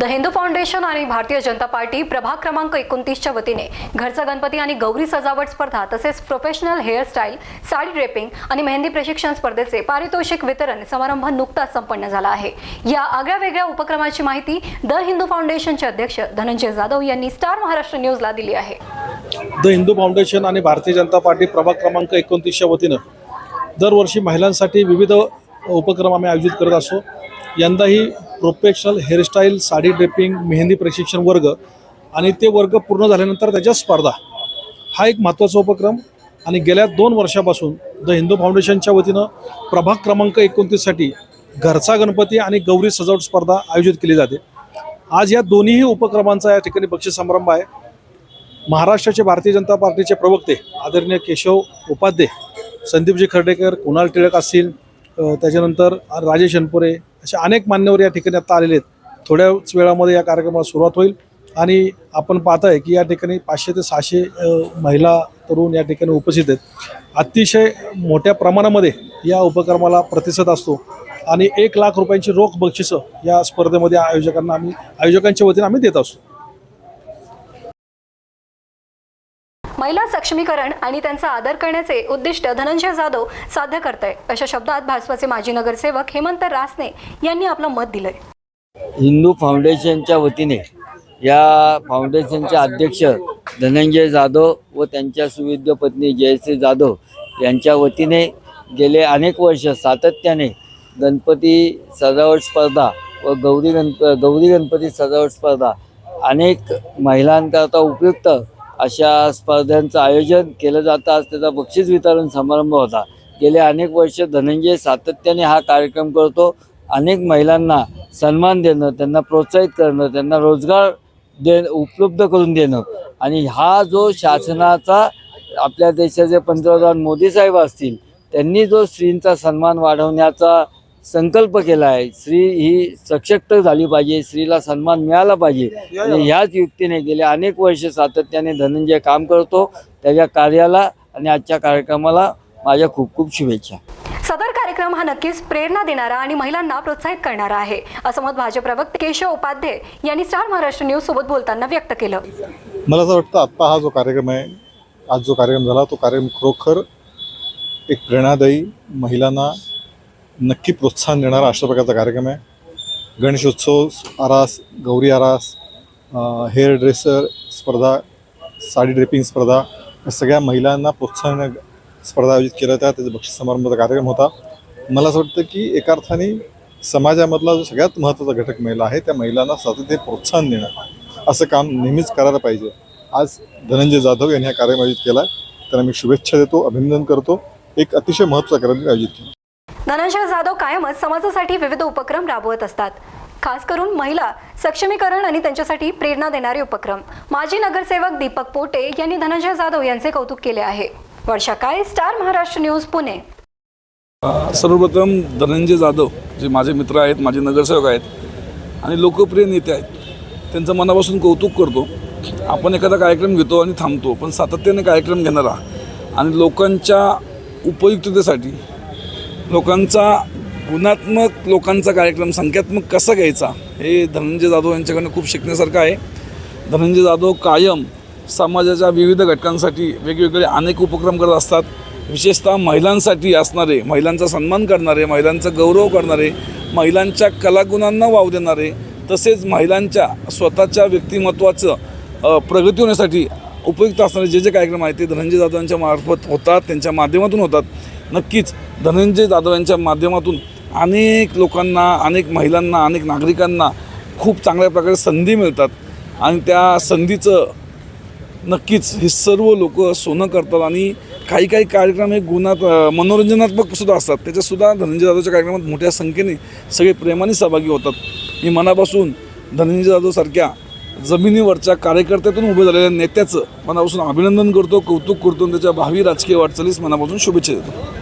The Hindu foundation आणि Bharatiya Janata party प्रभाग क्रमांक एकोणतीसच्या वतीने घरचा गणपती आणि गौरी सजावट स्पर्धा तसेच प्रोफेशनल हेअरस्टाईल साडी ड्रेपिंग आणि मेहंदी प्रशिक्षण स्पर्धेचे पारितोषिक वितरण समारंभ नुकताच संपन्न झाला आहे. या आगळ्या वेगळ्या उपक्रमाची माहिती द हिंदू फाउंडेशनचे अध्यक्ष धनंजय जाधव यांनी स्टार महाराष्ट्र न्यूजला दिली आहे. द हिंदू फाउंडेशन आणि भारतीय जनता पार्टी प्रभाग क्रमांक एकोणतीसच्या वतीनं दरवर्षी महिलांसाठी विविध उपक्रम आम्ही आयोजित करत असतो. यंदाही professional hairstyle sari draping mehndi प्रशिक्षण वर्ग आणि ते वर्ग पूर्ण झाल्यानंतर त्याच्या स्पर्धा. हा एक महत्त्वाचा उपक्रम आणि गेल्या दोन वर्षापासून द हिंदू फाउंडेशनच्या वतीनं प्रभाग क्रमांक एकोणतीससाठी घरचा गणपती आणि गौरी सजावट स्पर्धा आयोजित केली जाते. आज या दोन्हीही उपक्रमांचा या ठिकाणी बक्षीस समारंभ आहे. महाराष्ट्राचे भारतीय जनता पार्टीचे प्रवक्ते आदरणीय केशव उपाध्ये संदीपजी खर्डेकर कुणाल टिळक असतील त्याच्यानंतर राजेश अनपुरे असे अनेक मान्यवर या ठिकाणी आता आलेले आहेत. थोड्याच वेळामध्ये या कार्यक्रमाला सुरुवात होईल. आणि आपण पाहताय की या ठिकाणी पाचशे ते सहाशे महिला तरुण या ठिकाणी उपस्थित आहेत. अतिशय मोठ्या प्रमाणामध्ये या उपक्रमाला प्रतिसाद असतो. आणि एक लाख रुपयांची रोख बक्षिसं या स्पर्धेमध्ये आयोजकांना आम्ही आयोजकांच्या वतीने आम्ही देत असतो. महिला सक्षमीकरण आणि त्यांचा आदर करण्याचे उद्दिष्ट धनंजय जाधव साध्य करत आहे अशा शब्दात भाजपाचे माजी नगरसेवक हेमंत रासने यांनी आपलं मत दिलंय. हिंदू फाउंडेशनच्या वतीने या फाउंडेशनचे अध्यक्ष धनंजय जाधव व त्यांच्या सुविद्य पत्नी जयश्री जाधव यांच्या वतीने गेले अनेक वर्ष सातत्याने गणपती सजावट स्पर्धा व गौरी गणप गौरी गणपती सजावट स्पर्धा अनेक महिलांकरता उपयुक्त अशा स्पर्धांचं आयोजन केलं जातं. आज त्याचा बक्षीस वितरण समारंभ होता. गेले अनेक वर्ष धनंजय सातत्याने हा कार्यक्रम करतो. अनेक महिलांना सन्मान देणं त्यांना प्रोत्साहित करणं त्यांना रोजगार दे उपलब्ध करून देणं. आणि हा जो शासनाचा आपल्या देशाचे पंतप्रधान मोदी साहेब असतील त्यांनी जो स्त्रींचा सन्मान वाढवण्याचा संकल्प केला आहे स्त्री ही सशक्त झाली पाहिजे स्त्रीला सन्मान मिळाला पाहिजे. आणि ह्याच युक्तीने गेले अनेक वर्ष सातत्याने धनंजय काम करतो. त्याच्या कार्याला आणि आजच्या कार्यक्रमाला माझ्या खूप खूप शुभेच्छा. सदर कार्यक्रम हा नक्कीच प्रेरणा देणारा आणि महिलांना प्रोत्साहित करणारा आहे असं मत भाजप प्रवक्ते केशव उपाध्ये यांनी स्टार महाराष्ट्र न्यूज सोबत बोलताना व्यक्त केलं. मला असं वाटतं आत्ता हा जो कार्यक्रम आहे आज जो कार्यक्रम झाला तो कार्यक्रम खरोखर एक प्रेरणादायी महिलांना नक्की प्रोत्साहन देणारा अशा प्रकारचा कार्यक्रम आहे. गणेशोत्सव आरास गौरी आरास हेअर ड्रेसर स्पर्धा साडी ड्रेपिंग स्पर्धा या सगळ्या महिलांना प्रोत्साहन स्पर्धा आयोजित केल्या होत्या त्याचा बक्षीस समारंभाचा कार्यक्रम होता. मला असं वाटतं की एका अर्थाने समाजामधला जो सगळ्यात महत्त्वाचा घटक महिला आहे त्या महिलांना सातत्य प्रोत्साहन देणं असं काम नेहमीच करायला पाहिजे. आज धनंजय जाधव यांनी हा कार्यक्रम आयोजित केला आहे. त्यांना मी शुभेच्छा देतो अभिनंदन करतो. एक अतिशय महत्त्वाचा कार्यक्रम आयोजित केला. धनंजय जाधव कायमच समाजासाठी विविध उपक्रम राबवत असतात. खास करून महिला सक्षमीकरण आणि त्यांच्यासाठी प्रेरणा देणारे उपक्रम. माजी नगरसेवक दीपक पोटे यांनी धनंजय जाधव यांचे कौतुक केले आहे. वर्षा काय स्टार महाराष्ट्र न्यूज पुणे. सर्वप्रथम धनंजय जाधव जे माझे मित्र आहेत माझे नगरसेवक आहेत आणि लोकप्रिय नेते आहेत त्यांचं मनापासून कौतुक करतो आपण एखादा कार्यक्रम घेतो आणि थांबतो पण सातत्याने कार्यक्रम घेणारा आणि लोकांच्या उपयुक्ततेसाठी लोकांचा गुणात्मक लोकांचा कार्यक्रम संख्यात्मक कसा घ्यायचा हे धनंजय जाधव यांच्याकडनं खूप शिकण्यासारखं आहे. धनंजय जाधव कायम समाजाच्या विविध घटकांसाठी वेगवेगळे अनेक उपक्रम करत असतात. विशेषतः महिलांसाठी असणारे महिलांचा सन्मान करणारे महिलांचा गौरव करणारे महिलांच्या कलागुणांना वाव देणारे तसेच महिलांच्या स्वतःच्या व्यक्तिमत्वाचं प्रगती होण्यासाठी उपयुक्त असणारे जे जे कार्यक्रम आहेत ते धनंजय जाधव यांच्या मार्फत होतात त्यांच्या माध्यमातून होतात. नक्कीच धनंजय जाधव यांच्या माध्यमातून अनेक लोकांना अनेक महिलांना अनेक नागरिकांना खूप चांगल्या प्रकारे संधी मिळतात. आणि त्या संधीचं नक्कीच हे सर्व लोक सोनं करतात आणि काही काही कार्यक्रम हे गुणात मनोरंजनात्मकसुद्धा मनोरंजनात्मक सुद्धा असतात. त्याच्यातसुद्धा धनंजय जाधवच्या कार्यक्रमात मोठ्या संख्येने सगळे प्रेमाने सहभागी होतात. मी मनापासून धनंजय जाधवसारख्या जमिनीवरच्या कार्यकर्त्यातून उभे झालेल्या नेत्याचं मनापासून अभिनंदन करतो कौतुक करतो त्याच्या भावी राजकीय वाटचालीस मनापासून शुभेच्छा देतो.